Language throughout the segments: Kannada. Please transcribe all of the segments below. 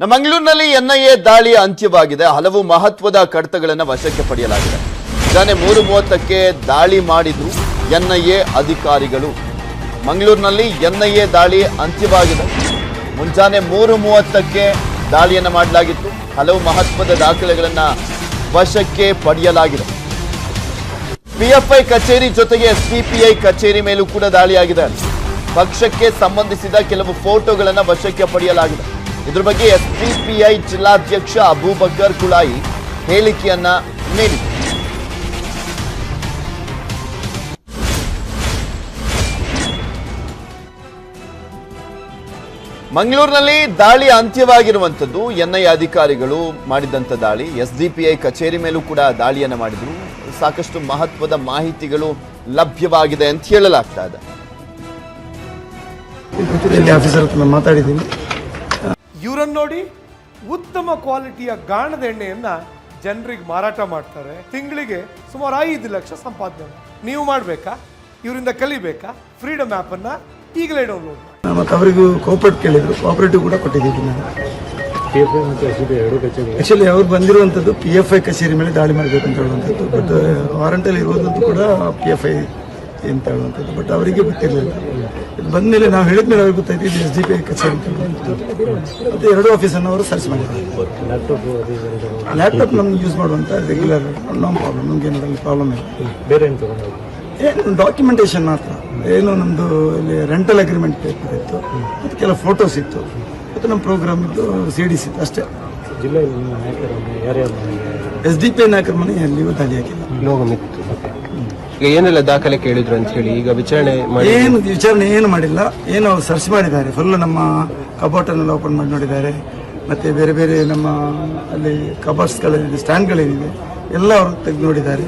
ನಮ್ಮ ಮಂಗಳೂರಿನಲ್ಲಿ ಎನ್ಐಎ ದಾಳಿ ಅಂತ್ಯವಾಗಿದೆ. ಹಲವು ಮಹತ್ವದ ಕಡತಗಳನ್ನು ವಶಕ್ಕೆ ಪಡೆಯಲಾಗಿದೆ. ಮುಂಜಾನೆ ಮೂರು ಮೂವತ್ತಕ್ಕೆ ದಾಳಿ ಮಾಡಿದ್ರು ಎನ್ಐಎ ಅಧಿಕಾರಿಗಳು. ಮಂಗಳೂರಿನಲ್ಲಿ ಎನ್ಐಎ ದಾಳಿ ಅಂತ್ಯವಾಗಿದೆ. ಮುಂಜಾನೆ ಮೂರು ಮೂವತ್ತಕ್ಕೆ ದಾಳಿಯನ್ನು ಮಾಡಲಾಗಿತ್ತು. ಹಲವು ಮಹತ್ವದ ದಾಖಲೆಗಳನ್ನು ವಶಕ್ಕೆ ಪಡೆಯಲಾಗಿದೆ. ಪಿಎಫ್ಐ ಕಚೇರಿ ಜೊತೆಗೆ ಸಿಪಿಐ ಕಚೇರಿ ಮೇಲೂ ಕೂಡ ದಾಳಿಯಾಗಿದೆ. ಪಕ್ಷಕ್ಕೆ ಸಂಬಂಧಿಸಿದ ಕೆಲವು ಫೋಟೋಗಳನ್ನು ವಶಕ್ಕೆ ಪಡೆಯಲಾಗಿದೆ. ಇದ್ರ ಬಗ್ಗೆ ಎಸ್ಡಿಪಿಐ ಜಿಲ್ಲಾಧ್ಯಕ್ಷ ಅಬೂಬಕರ್ ಕುಳಾಯಿ ಹೇಳಿಕೆಯನ್ನ ನೀಡಿದರು. ಮಂಗಳೂರಿನಲ್ಲಿ ದಾಳಿ ಅಂತ್ಯವಾಗಿರುವಂಥದ್ದು ಎನ್ಐ ಅಧಿಕಾರಿಗಳು ಮಾಡಿದಂಥ ದಾಳಿ. ಎಸ್ಡಿಪಿಐ ಕಚೇರಿ ಮೇಲೂ ಕೂಡ ದಾಳಿಯನ್ನು ಮಾಡಿದರು. ಸಾಕಷ್ಟು ಮಹತ್ವದ ಮಾಹಿತಿಗಳು ಲಭ್ಯವಾಗಿದೆ ಅಂತ ಹೇಳಲಾಗ್ತಾ ಇದೆ. ಇವರನ್ನು ನೋಡಿ ಉತ್ತಮ ಕ್ವಾಲಿಟಿಯ ಗಾಣದ ಎಣ್ಣೆಯನ್ನು ಜನರಿಗೆ ಮಾರಾಟ ಮಾಡ್ತಾರೆ. ತಿಂಗಳಿಗೆ ಸುಮಾರು ಐದು ಲಕ್ಷ ಸಂಪಾದನೆ. ನೀವು ಮಾಡಬೇಕಾ? ಇವರಿಂದ ಕಲಿಬೇಕಾ? ಫ್ರೀಡಮ್ ಆ್ಯಪನ್ನು ಈಗಲೇ ಡೌನ್ಲೋಡ್ ಮಾಡಿ. ಮತ್ತು ಅವರಿಗೂ ಕೋಪರೇಟ್ ಕೇಳಿದ್ರು. ಕೋಪರೇಟಿವ್ ಕೂಡ ಕೊಟ್ಟಿದ್ದೀನಿ ನಾನು ಆ್ಯಕ್ಚುಲಿ ಅವ್ರು ಬಂದಿರುವಂಥದ್ದು ಪಿ ಎಫ್ ಐ ಕಚೇರಿ ಮೇಲೆ ದಾಳಿ ಮಾಡಬೇಕು ಅಂತ ಹೇಳುವಂಥದ್ದು ಬಟ್ ವಾರಂಟಲ್ಲಿ ಇರುವಂಥದ್ದು ಕೂಡ ಪಿ ಎಫ್ ಐ ಅಂತ ಹೇಳುವಂಥದ್ದು. ಬಟ್ ಅವರಿಗೆ ಗೊತ್ತಿರಲಿಲ್ಲ. ಇದು ಬಂದಮೇಲೆ ನಾವು ಹೇಳಿದ್ಮೇಲೆ ಅವ್ರಿಗೆ ಗೊತ್ತಾಯ್ತು ಇದು ಎಸ್ ಡಿ ಪಿ ಐ ಕಚೇರಿ ಅಂತ ಹೇಳುವಂಥದ್ದು ಮತ್ತು ಎರಡು ಆಫೀಸನ್ನು ಅವರು ಸರ್ಚ್ ಮಾಡಿದ್ದಾರೆ. ಲ್ಯಾಪ್ಟಾಪ್ ನಮ್ಗೆ ಯೂಸ್ ಮಾಡುವಂಥ ರೆಗ್ಯುಲರ್ ನೋ ಪ್ರಾಬ್ಲಮ್ ನಮ್ಗೆ ಏನಾದ್ರಲ್ಲಿ ಪ್ರಾಬ್ಲಮ್ ಇಲ್ಲ. ಬೇರೆ ಏನು ಡಾಕ್ಯುಮೆಂಟೇಷನ್ ಮಾತ್ರ. ಏನು ನಮ್ಮದು ಇಲ್ಲಿ ರೆಂಟಲ್ ಅಗ್ರಿಮೆಂಟ್ ಪೇಪರ್ ಇತ್ತು ಮತ್ತು ಕೆಲವು ಫೋಟೋಸ್ ಇತ್ತು ಮತ್ತು ನಮ್ಮ ಪ್ರೋಗ್ರಾಮ್ ಇತ್ತು ಸಿ ಡಿ ಸಿ ಅಷ್ಟೇ ಎಸ್ ಡಿ ಪಿ ನಾಯಕರ ಮನೆಯಲ್ಲಿಯೂ ದಾಳಿ ಹಾಕಿಲ್ಲ ಈಗ ಏನೆಲ್ಲ ದಾಖಲೆ ಕೇಳಿದ್ರು ಅಂತ ಹೇಳಿ ಈಗ ವಿಚಾರಣೆ ಮಾಡಿ ಏನು ವಿಚಾರಣೆ ಏನು ಮಾಡಿಲ್ಲ. ಏನು ಅವ್ರು ಸರ್ಚ್ ಮಾಡಿದ್ದಾರೆ. ಫುಲ್ ನಮ್ಮ ಕಬೋಟನ್ನೆಲ್ಲ ಓಪನ್ ಮಾಡಿ ನೋಡಿದ್ದಾರೆ. ಮತ್ತು ಬೇರೆ ಬೇರೆ ನಮ್ಮ ಅಲ್ಲಿ ಕಬಾಟ್ಸ್ಗಳೇನಿದೆ ಸ್ಟ್ಯಾಂಡ್ಗಳೇನಿದೆ ಎಲ್ಲ ಅವರು ತೆಗೆದು ನೋಡಿದ್ದಾರೆ.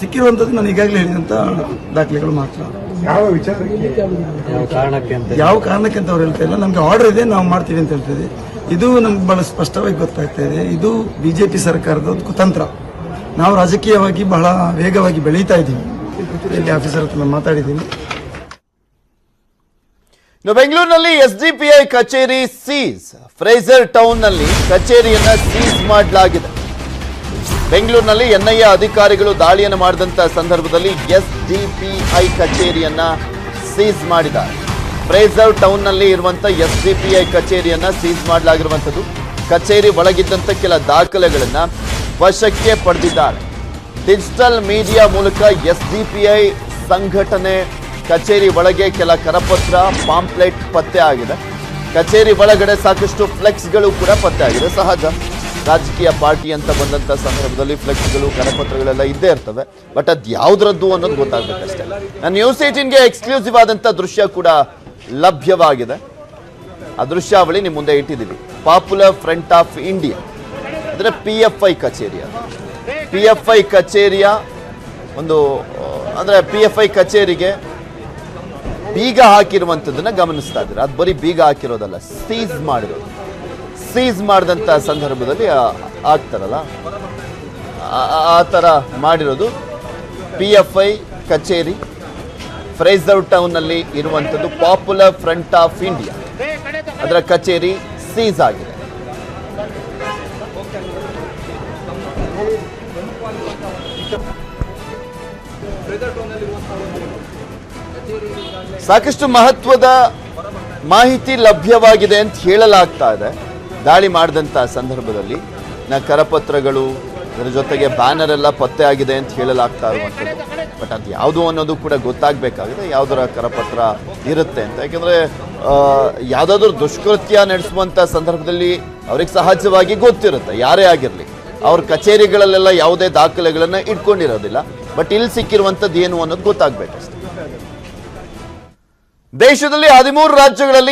ಸಿಕ್ಕಿರುವಂಥದ್ದು ನಾನು ಈಗಾಗಲೇ ಹೇಳಿದಂತ ದಾಖಲೆಗಳು ಮಾತ್ರ. ಯಾವ ವಿಚಾರಕ್ಕೆ? ಯಾವ ಕಾರಣಕ್ಕೆ ಅಂತ ಯಾವ ಕಾರಣಕ್ಕೆ ಅಂತ ಅವ್ರು ಹೇಳ್ತಾ ಇಲ್ಲ. ನಮ್ಗೆ ಆರ್ಡರ್ ಇದೆ ನಾವು ಮಾಡ್ತೀವಿ ಅಂತ ಹೇಳ್ತಿದೆ ಇದು. ನಮ್ಗೆ ಬಹಳ ಸ್ಪಷ್ಟವಾಗಿ ಗೊತ್ತಾಗ್ತಾ ಇದೆ. ಇದು ಬಿಜೆಪಿ ಸರ್ಕಾರದ ಒಂದು ಕುತಂತ್ರ. ನಾವು ರಾಜಕೀಯವಾಗಿ ಬಹಳ ವೇಗವಾಗಿ ಬೆಳೀತಾ ಇದ್ದೀವಿ. ಇಲ್ಲಿ ಆಫೀಸರ್ ಹತ್ರ ಮಾತಾಡಿದ್ದೀನಿ. ಬೆಂಗಳೂರಿನಲ್ಲಿ ಎಸ್ಡಿಪಿಐ ಕಚೇರಿ ಸೀಸ್. ಫ್ರೇಜರ್ ಟೌನ್ನಲ್ಲಿ ಕಚೇರಿಯನ್ನ ಸೀಸ್ ಮಾಡಲಾಗಿದೆ. ಬೆಂಗಳೂರಿನಲ್ಲಿ ಎನ್ಐಎ ಅಧಿಕಾರಿಗಳು ದಾಳಿಯನ್ನು ಮಾಡಿದಂತ ಸಂದರ್ಭದಲ್ಲಿ ಎಸ್ಡಿಪಿಐ ಕಚೇರಿಯನ್ನ ಸೀಸ್ ಮಾಡಿದ್ದಾರೆ. ಫ್ರೇಜರ್ ಟೌನ್ನಲ್ಲಿ ಇರುವಂತ ಎಸ್ಡಿಪಿಐ ಕಚೇರಿಯನ್ನ ಸೀಸ್ ಮಾಡಲಾಗಿರುವಂತದ್ದು ಕಚೇರಿ ಒಳಗಿದ್ದಂತ ಕೆಲ ದಾಖಲೆಗಳನ್ನ ವಶಕ್ಕೆ ಪಡೆದಿದ್ದಾರೆ. ಡಿಜಿಟಲ್ ಮೀಡಿಯಾ ಮೂಲಕ ಎಸ್ಡಿಪಿಐ ಸಂಘಟನೆ ಕಚೇರಿ ಒಳಗೆ ಕೆಲ ಕರಪತ್ರ, ಪಾಂಪ್ಲೆಟ್ ಪತ್ತೆ ಆಗಿದೆ. ಕಚೇರಿ ಒಳಗಡೆ ಸಾಕಷ್ಟು ಫ್ಲೆಕ್ಸ್ಗಳು ಕೂಡ ಪತ್ತೆ ಆಗಿದೆ. ಸಹಜ. ರಾಜಕೀಯ ಪಾರ್ಟಿ ಅಂತ ಬಂದಂತ ಸಂದರ್ಭದಲ್ಲಿ ಫ್ಲೆಕ್ಸ್ಗಳು, ಕರಪತ್ರಗಳೆಲ್ಲ ಇದ್ದೇ ಇರ್ತವೆ. ಬಟ್ ಅದು ಯಾವ್ದ್ರದ್ದು ಅನ್ನೋದು ಗೊತ್ತಾಗಬೇಕಷ್ಟೇ. ನಾನು ನ್ಯೂಸ್ ಏಟೀನ್ಗೆ ಎಕ್ಸ್ಕ್ಲೂಸಿವ್ ಆದಂತ ದೃಶ್ಯ ಕೂಡ ಲಭ್ಯವಾಗಿದೆ. ಆ ದೃಶ್ಯಾವಳಿ ನಿಮ್ಮ ಮುಂದೆ ಇಟ್ಟಿದ್ದೀವಿ ಪಾಪ್ಯುಲರ್ ಫ್ರಂಟ್ ಆಫ್ ಇಂಡಿಯಾ. ಅಂದರೆ ಪಿ ಎಫ್ ಐ ಕಚೇರಿ ಅದು ಪಿ ಎಫ್ ಐ ಕಚೇರಿಯ ಒಂದು ಅಂದರೆ ಪಿ ಎಫ್ ಐ ಕಚೇರಿಗೆ ಬೀಗ ಹಾಕಿರುವಂಥದ್ದನ್ನು ಗಮನಿಸ್ತಾ ಇದ್ದಾರೆ? ಅದು ಬರೀ ಬೀಗ ಹಾಕಿರೋದಲ್ಲ ಸೀಸ್ ಮಾಡಿರೋದು. ಸೀಸ್ ಮಾಡಿದಂಥ ಸಂದರ್ಭದಲ್ಲಿ ಆಗ್ತಾರಲ್ಲ ಆ- ಥರ ಮಾಡಿರೋದು ಪಿ ಎಫ್ ಐ ಕಚೇರಿ ಫ್ರೈಸರ್ ಟೌನ್ನಲ್ಲಿ ಇರುವಂಥದ್ದು ಪಾಪ್ಯುಲರ್ ಫ್ರಂಟ್ ಆಫ್ ಇಂಡಿಯಾ ಅದರ ಕಚೇರಿ ಸೀಸ್ ಆಗಿದೆ. ಸಾಕಷ್ಟು ಮಹತ್ವದ ಮಾಹಿತಿ ಲಭ್ಯವಾಗಿದೆ ಅಂತ ಹೇಳಲಾಗ್ತಾ ಇದೆ. ದಾಳಿ ಮಾಡಿದಂಥ ಸಂದರ್ಭದಲ್ಲಿ ನ ಕರಪತ್ರಗಳು ಅದರ ಜೊತೆಗೆ ಬ್ಯಾನರ್ ಎಲ್ಲ ಪತ್ತೆ ಆಗಿದೆ ಅಂತ ಹೇಳಲಾಗ್ತಾ ಇರುವಂಥದ್ದು. ಬಟ್ ಅದು ಯಾವುದು ಅನ್ನೋದು ಕೂಡ ಗೊತ್ತಾಗಬೇಕಾಗಿದೆ. ಯಾವುದರ ಕರಪತ್ರ ಇರುತ್ತೆ ಅಂತ. ಯಾಕೆಂದರೆ ಯಾವುದಾದ್ರೂ ದುಷ್ಕೃತ್ಯ ನಡೆಸುವಂಥ ಸಂದರ್ಭದಲ್ಲಿ ಅವ್ರಿಗೆ ಸಹಜವಾಗಿ ಗೊತ್ತಿರುತ್ತೆ, ಯಾರೇ ಆಗಿರಲಿ. ಅವ್ರ ಕಚೇರಿಗಳಲ್ಲೆಲ್ಲ ಯಾವುದೇ ದಾಖಲೆಗಳನ್ನು ಇಟ್ಕೊಂಡಿರೋದಿಲ್ಲ. ಬಟ್ ಇಲ್ಲಿ ಸಿಕ್ಕಿರುವಂಥದ್ದು ಏನು ಅನ್ನೋದು ಗೊತ್ತಾಗಬೇಕಷ್ಟೆ. ದೇಶದಲ್ಲಿ ಹದಿಮೂರು ರಾಜ್ಯಗಳಲ್ಲಿ